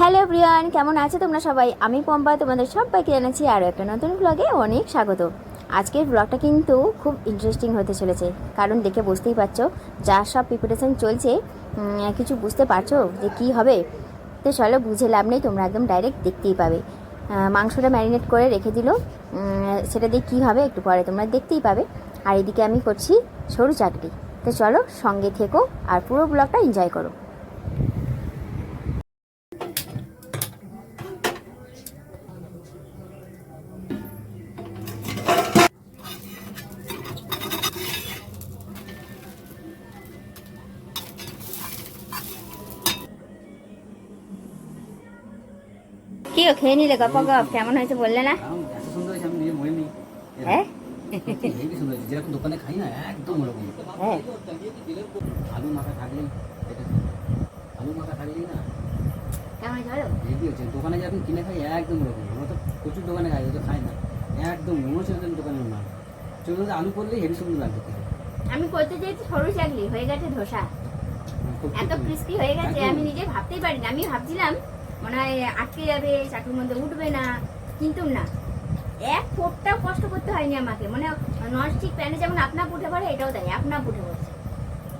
Hello Priyan কেমন আছো তোমরা সবাই? আমি পম্পা, তোমাদের সবাইকে জানাচ্ছি আরও একটা নতুন ব্লগে অনেক স্বাগত। আজকের ব্লগটা কিন্তু খুব ইন্টারেস্টিং হতে চলেছে। কারণ দেখে বুঝতেই পারছ, যা সব প্রিপারেশন চলছে কিছু বুঝতে পারছ যে কি হবে? তো চলো বুঝে লাভ নেই, তোমরা একদম ডাইরেক্ট দেখতেই পাবে। মাংসটা ম্যারিনেট করে রেখে দিল। সেটা দিয়ে কী হবে একটু পরে তোমরা দেখতেই পাবে। আর এদিকে আমি করছি সরু চাকরি তো চলো সঙ্গে থেকো আর পুরো ব্লগটা এনজয় করো। খেয়ে নিলে গপ গপ কেমন হয়েছে বললে না? হ্যাঁ? যেরকম দোকানে খাই না একদম ওরকম হ্যাঁ। আলু মাখা থাকলেই আলু মাখা থাকলেই না? কেমন হেবি হচ্ছে দোকানে যখন কিনে খাই একদম ওরকম আমরা তো প্রচুর দোকানে খাই ও তো খাই না। একদম মনে হচ্ছে দোকানের না। চোখে মধ্যে আলু করলেই হেবি সুন্দর লাগবে আমি করতে চাইছি সরু চাকলি হয়ে গেছে ধোসা। এত। ক্রিস্পি হয়ে গেছে আমি নিজে ভাবতেই পারি না আমি ভাবছিলাম মনে হয় আটকে যাবে, চাকরির মধ্যে উঠবে না, কিন্তু না। এক ফোটটাও কষ্ট করতে হয়নি আমাকে। মানে ননস্টিক প্যানে যেমন আপনা উঠে পড়ে, এটাও তাই আপনা উঠে পড়ছে।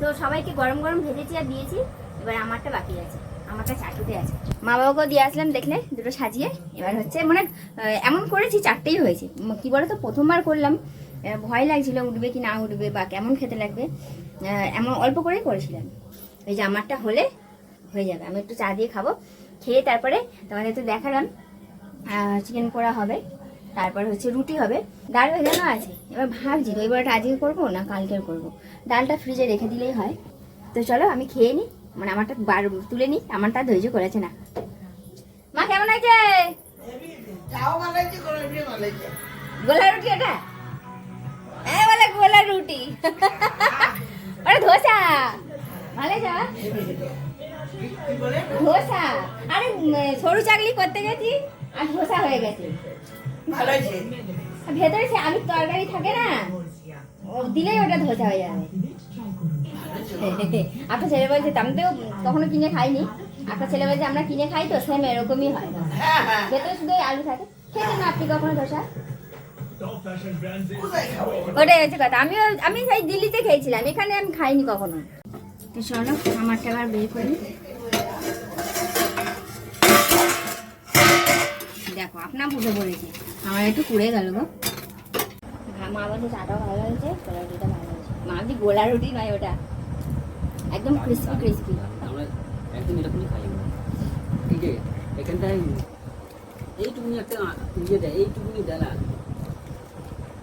তো সবাইকে গরম গরম ভেজেছি আর দিয়েছি, এবার আমারটা বাকি আছে, আমারটা চাটুতে আছে। মা বাবাকেও দিয়ে আসলাম দেখলে, দুটো সাজিয়ে। এবার হচ্ছে মানে এমন করেছি, চারটেই হয়েছে। কি বলো তো প্রথমবার করলাম। ভয় লাগছিল উঠবে কি না উঠবে বা কেমন খেতে লাগবে। এমন অল্প করেই করেছিলাম। ওই যে আমারটা হলে হয়ে যাবে। আমি একটু চা দিয়ে খাব। খেয়ে তারপরে তোমাদের তো দেখালাম। চিকেন পোড়া হবে তারপর হচ্ছে রুটি হবে। ডাল ভেজানো আছে? এবার ভাবছি বড়াটা আজকে করব না কালকের করব? ডালটা ফ্রিজে রেখে দিলেই হয়। তো চলো আমি খেয়ে নিই মানে আমারটা বার তুলে নিই আমারটা ধৈর্য করেছে না। মা কেমন আছে? গোলা রুটি ওটা হ্যাঁ বলে গোলা রুটি। ওটা ধোসা। ভালো যা। ধোসা? আরে সরু চাকলি করতে গেছি আর ধোসা হয়ে গেছে। ভেতরে সে আলুর তরকারি থাকে না দিলেই ওটা ধোসা হয়ে যাবে। একটা ছেলে বলছে আমি তো কখনো কিনে খাইনি। একটা ছেলে বলছে আমরা কিনে খাই তো সেম এরকমই হয়। ভেতরে শুধু আলু থাকে। খেয়েছেন না আপনি কখনো ধোসা? ওটাই হচ্ছে কথা। আমিও আমি সেই দিল্লিতে খেয়েছিলাম এখানে আমি খাইনি কখনো। তো চলো আমারটা আবার বের করি। দেখো আপনার পুজো বলেছি। আমার একটু পুড়ে গেল গো। হ্যাঁ, মা বলছে চাটাও ভালো হয়েছে? গোলা রুটিটা ভালো হয়েছে। মা বলছি গোলা রুটি নয় ওটা। একদম ক্রিস্পি ক্রিস্পি আমরা একদম এরকমই খাই এখানটায় এইটুকুনি একটা ইয়ে দেয় এইটুকুনি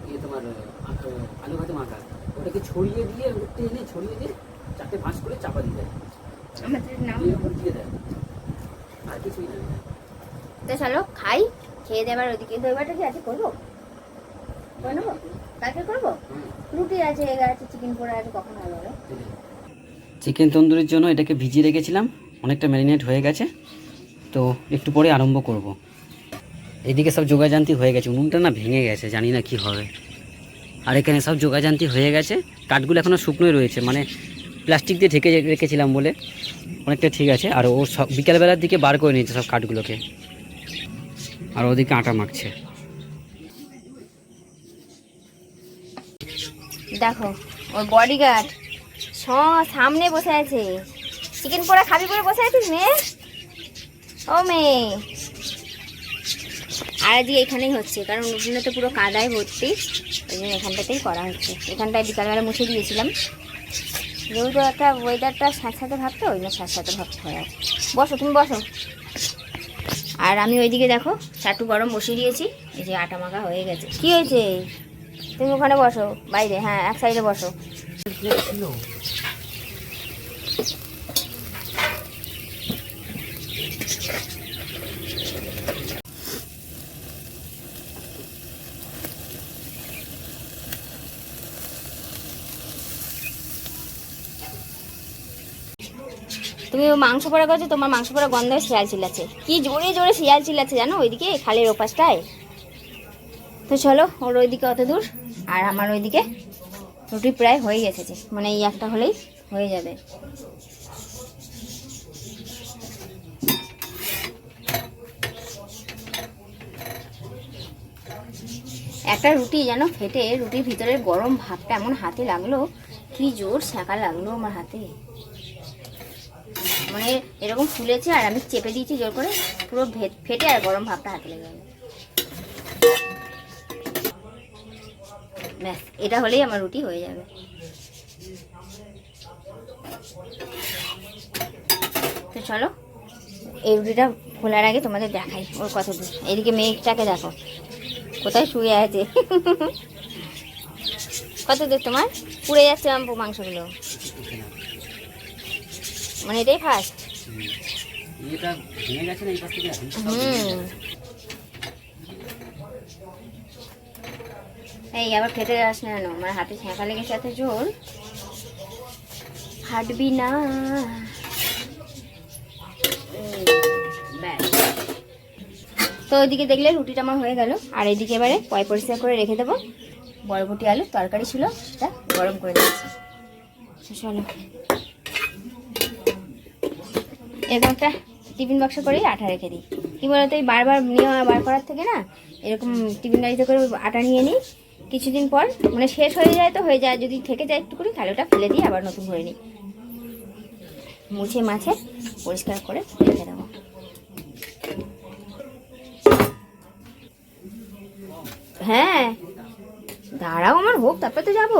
ইয়ে তোমার আলু ভাতে মাখা। ওটাকে ছড়িয়ে দিয়ে উঠতে এনে ছড়িয়ে দিয়ে চারটে ভাঁজ করে চাপা দিয়ে দেয় আমাদের নাম দিয়ে উপর দিয়ে দেয় আর কিছুই না তো চলো খাই খেয়ে দেবার ওদিকে দইবাটা কি আছে করব? করে নেব? কালকে করব? রুটি আছে এগ আছে চিকেন পোড়া আছে কখন হবে চিকেন তন্দুরির জন্য এটাকে ভিজিয়ে রেখেছিলাম অনেকটা ম্যারিনেট হয়ে গেছে তো একটু পরে আরম্ভ করব। এদিকে সব যোগাযান্তি হয়ে গেছে উনুনটা না ভেঙে গেছে জানি না কি হবে। আর এখানে সব যোগাযান্তি হয়ে গেছে কাঠগুলো এখনও শুকনোই রয়েছে মানে প্লাস্টিক দিয়ে ঢেকে রেখেছিলাম বলে অনেকটা ঠিক আছে। আর ও সব বিকালবেলার দিকে বার করে নিয়েছে সব কাঠগুলোকে। আর ওদিকে আটা মাখছে। দেখো ওই বডিগার্ড সামনে বসে আছে। চিকেন পোড়া খাবি করে বসে আছিস, মেয়ে? ও মেয়ে। আর আজকে এখানেই হচ্ছে, কারণ উঠোনে তো পুরো কাদায় ভর্তি। ওই জন্য এখানটাতেই করা হচ্ছে। এখানটায় বিকালবেলা মুছে দিয়েছিলাম। যেহেতু একটা ওয়েদারটা স্যাঁতস্যাঁতে ভাব তো ওই জন্য স্যাঁতস্যাঁতে ভাব হয়ে আছে বসো, তুমি বসো। আর আমি ওইদিকে দেখো চাটু গরম বসিয়ে দিয়েছি। এই যে আটা মাখা হয়ে গেছে। কি হয়েছে? তুমি ওখানে বসো, বাইরে হ্যাঁ এক সাইডে বসো। তুমি মাংস পড়া করছ, তোমার মাংস পড়া গন্ধে শিয়াল চিল্লাছে কি জোরে জোরে শিয়াল চিল্লাছে জানো ওইদিকে, খালের ওপাশটায়? তো চলো, ওর ওইদিকে অত দূর, আর আমার ওইদিকে রুটি প্রায় হয়ে গেছে। মানে এই একটা হলেই হয়ে যাবে। একটা রুটি যেন ফেটে, রুটির ভিতরে গরম ভাবটা এমন হাতে লাগল, কি জোর ছ্যাঁকা লাগল আমার হাতে। মানে এরকম ফুলেছে আর আমি চেপে দিয়েছি জোর করে, পুরো ফেটে আর গরম ভাবটা হাতে লেগে গেল। ব্যাস, এটা হলেই আমার রুটি হয়ে যাবে। তো চলো, এই রুটিটা খোলার আগে তোমাদের দেখাই ওর কত দূর এদিকে মেঘটাকে দেখো, কোথায় শুয়ে আছে? কত দূর তোমার? পুড়ে যাচ্ছে মাংসগুলো। মানে এটাই ফার্স্ট এটা ভেঙে গেছে না এই পাশ থেকে? হুম। এই আবার খেতে যাস না কেন? আমার হাতে ছ্যাঁকা লেগেছে এত জোর। হাঁটবি না। তো ওইদিকে দেখলে রুটিটা আমার হয়ে গেল। আর এইদিকে এবারে পয় পরিষ্কার করে রেখে দেবো। বরবটি আলু তরকারি ছিল সেটা গরম করে তো চলো। এরকম একটা টিফিন বাক্স করেই আটা রেখে দিই। কী বলতো, এই বারবার নিয়ে বার করার থেকে না, এরকম টিফিন গাড়িতে করে আটা নিয়ে নিই। কিছুদিন পর মানে শেষ হয়ে যায় তো, হয়ে যায়। যদি থেকে যায় একটু করে তাহলে ওটা ফেলে দিই আবার নতুন করে নিই। মুছে মাছে পরিষ্কার করে রেখে দেবো। হ্যাঁ দাঁড়াও আমার হোক তারপরে তো যাব।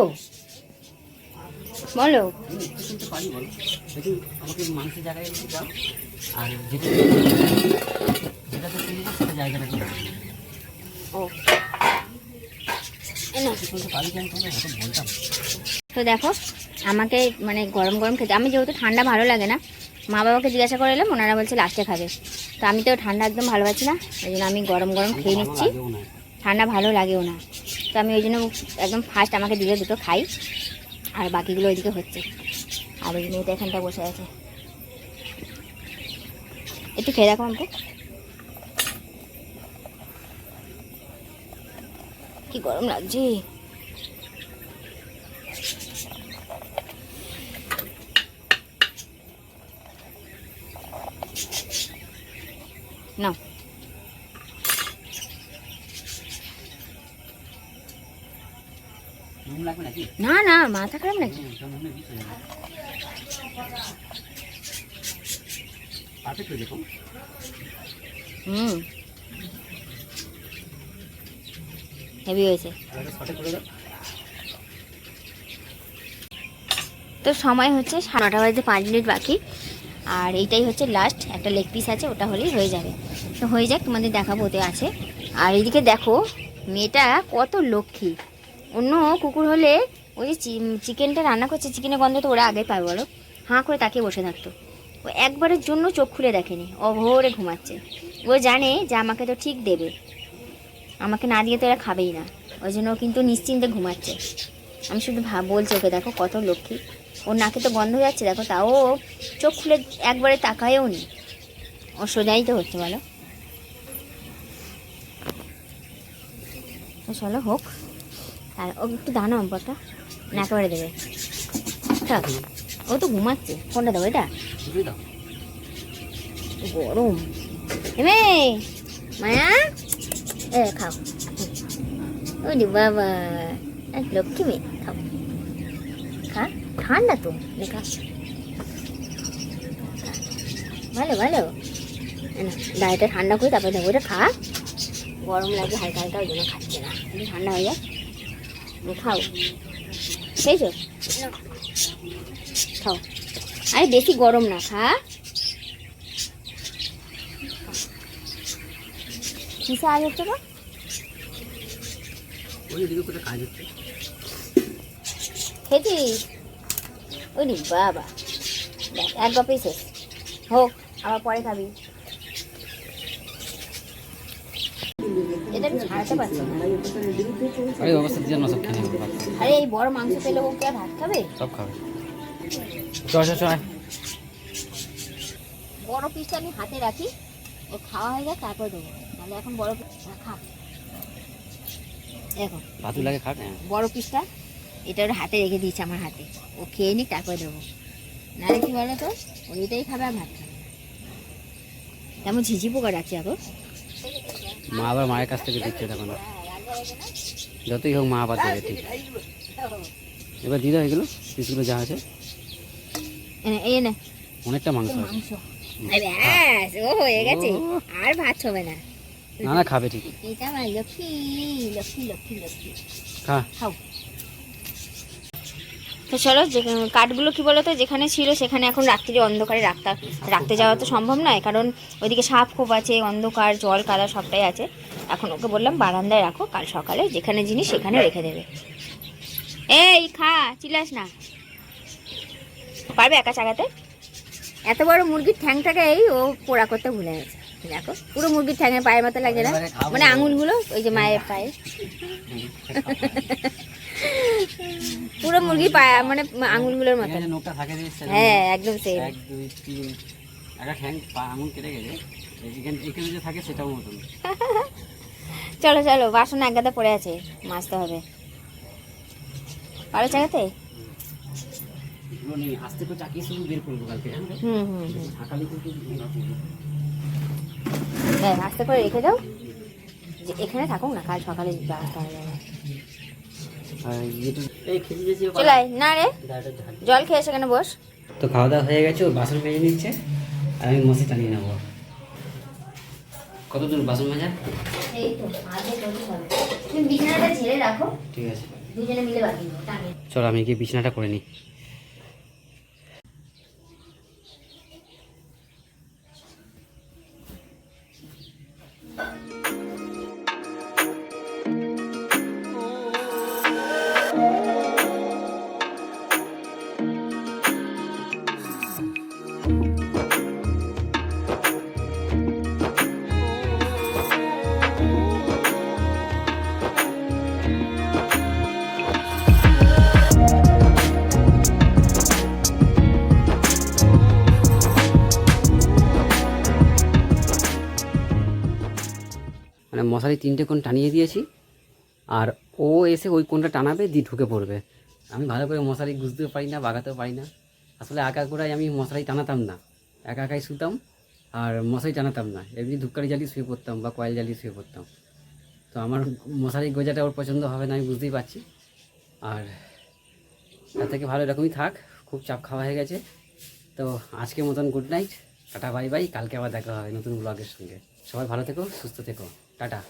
বলো। ও। তো দেখো, আমাকে মানে গরম গরম খেতে আমি যেহেতু ঠান্ডা ভালো লাগে না, মা বাবাকে জিজ্ঞাসা করে এলাম, ওনারা বলছে লাস্টে খাবে। তো আমি তো ঠান্ডা একদম ভালোবাসি না, ওই জন্য আমি গরম গরম খেয়ে নিচ্ছি। ঠান্ডা ভালো লাগেও না। তো আমি ওই জন্য একদম ফার্স্ট আমাকে দিলে দুটো খাই। আর বাকিগুলো ওইদিকে হচ্ছে। আর ওই মেয়েটা এখানটা বসে আছে। একটু খেয়ে দেখো আমাকে কি গরম লাগছে। নাও নুন লাগবে নাকি না না মাথা খারাপ নাকি? হুম, হেভি হয়েছে। তো সময় হচ্ছে সাড়ে নটা বাজে পাঁচ মিনিট বাকি। আর এইটাই হচ্ছে লাস্ট একটা লেগ পিস আছে ওটা হলেই হয়ে যাবে। তো হয়ে যাক তোমাদের দেখাবো ওতে আছে। আর এদিকে দেখো মেয়েটা কত লক্ষ্মী। অন্য কুকুর হলে ওই যে চিকেনটা রান্না করছে, চিকেনের গন্ধ তো ওরা আগে পাবে বলো। হাঁ করে তাকিয়ে বসে থাকতো। ও একবারের জন্য চোখ খুলে দেখেনি অভোরে ঘুমাচ্ছে। ও জানে যে আমাকে তো ঠিক দেবে। আমাকে না দিয়ে তো এরা খাবেই না। ওই জন্য ও কিন্তু নিশ্চিন্তে ঘুমাচ্ছে। আমি শুধু ভাব বলছি ওকে, দেখো কত লক্ষ্মী। ওর নাকে তো গন্ধ যাচ্ছে, দেখো তাও চোখ খুলে একবারে তাকায়ও নি। ও সোজাই তো হচ্ছে, বলো। চলো হোক। আর ও একটু দানো অম্পটা না, একেবারে দেবে। থাক, ও তো ঘুমাচ্ছে। কোনটা দেবো এটা। গরম। এমে মায়া, এ, খাও। ওই রে বাবা লক্ষ্মী মেয়ে, খাও। খা, ঠান্ডা তো খা। ভালো ভালো। ডায়েটে ঠান্ডা করে তারপরে দেবো এটা খা। গরম লাগে হালকা হালকা, ওই জন্য খাচ্ছে না। ঠান্ডা হয়ে যায় খাও। খেয়েছো? খাও। আরে বেশি গরম না খা। কিসে আজ হচ্ছে খেয়েছিস? ওই বাবা। দেখ এক গপেই শেষ। হোক আবার পরে খাবি। এটা আমি ছাড়াতে পারছি না। আরে অবস্থা দিয়ে না সব খেয়ে নেবে আরে এই বড় মাংস পেলে ও কি ভাত খাবে? সব খাবে। চল চল চল বড় পিসটা আমি হাতে রাখি ও খাওয়া হয়ে যায় তারপর দেবো। তাহলে এখন বড় পিস খা। দেখো। ভাতু লাগে খাট হ্যাঁ। বড় পিসটা এটা ওর হাতে রেখে দিয়েছে আমার হাতে। ও খেয়ে নিক তারপরে দেবো। নাহলে কি বলো তো ও এটাই খাবে আর ভাত খাবে না। তেমন ঝিঝি পোকা ডাকছে এখন মা আবার মায়ের কাছ থেকে দিচ্ছে তখন হ্যাঁ? যতই হোক মা আবার দেবে ঠিক। এবার দিয়ে দাও এগুলো পিসগুলো যা আছে। অনেকটা মাংস ও হয়ে গেছে। আর ভাত হবে না। না না খাবে ঠিক। এটা আমার লক্ষ্মী লক্ষ্মী লক্ষ্মী লক্ষ্মী। খা। খাও। তো চলো যে কাঠগুলো কি বলতো যেখানে ছিল সেখানে এখন রাত্রি অন্ধকারে রাখতে রাখতে যাওয়া তো সম্ভব নয় কারণ ওইদিকে সাপ খোপ আছে অন্ধকার জল কাদা সবটাই আছে। এখন ওকে বললাম বারান্দায় রাখো কাল সকালে যেখানে জিনিস সেখানে রেখে দেবে। এই খা চিলাস না। পারবে একা চাগাতে? এত বড় মুরগির ঠ্যাং ঠ্যাংটাকে এই ও পোড়া করতে ভুলে গেছে। দেখো পুরো মুরগির ঠ্যাঙের পায়ের মতো লাগে না? মানে আঙুলগুলো ওই যে মায়ের পায়ে। পুরো মুরগি পায়ে মানে আঙুলগুলোর মতো নোকটা থাকে হ্যাঁ একদম সেম এক দুই তিন একটা ঠ্যাং পা আঙুল কেটে গেছে। এখানে এখানে যে থাকে সেটাও মতন। চলো চলো বাসন এক গাদা পড়ে আছে মাজতে হবে। পারো আস্তে করে চাকিয়ে শুধু বের করব কালকে হুম হুম কিন্তু হ্যাঁ আস্তে করে রেখে দাও। যে এখানে থাকুক না কাল সকালে ব্যবস্থা হয়ে। যাবে আর ইয়েটা এই খেতে যেছি চলে আয়। না রে। জল খেয়ে সেখানে বস। তো খাওয়া দাওয়া হয়ে গেছে ও বাসন মেজে নিচ্ছে আর আমি মশি টানিয়ে নেব। কত দূর বাসন মাজা? বিছানাটা ছেড়ে রাখো। ঠিক আছে। দুজনে মিলে বাকি চল আমি গিয়ে বিছানাটা করে নিই। মশারি তিনটে কোণ টানিয়ে দিয়েছি। আর ও এসে ওই কোণটা টানাবে দিয়ে ঢুকে পড়বে। আমি ভালো করে মশারি গুছতেও পারি না, বাগাতেও পারি না। আসলে একা গোড়ায় আমি মশারি টানাতাম না। একা একাই শুতাম আর মশারি টানাতাম না। এমনি ধূপকারি জ্বালিয়ে শুয়ে পড়তাম বা কয়েল জ্বালিয়ে শুয়ে পড়তাম। তো আমার মশারি গোজাটা ওর পছন্দ হবে না, আমি বুঝতেই পারছি। আর তার থেকে ভালো এরকমই থাক, খুব চাপ খাওয়া হয়ে গেছে। তো আজকের মতন good night tata bye bye কালকে আবার দেখা হবে নতুন ব্লগের সঙ্গে। সবাই ভালো থেকো, সুস্থ থেকো। টাটা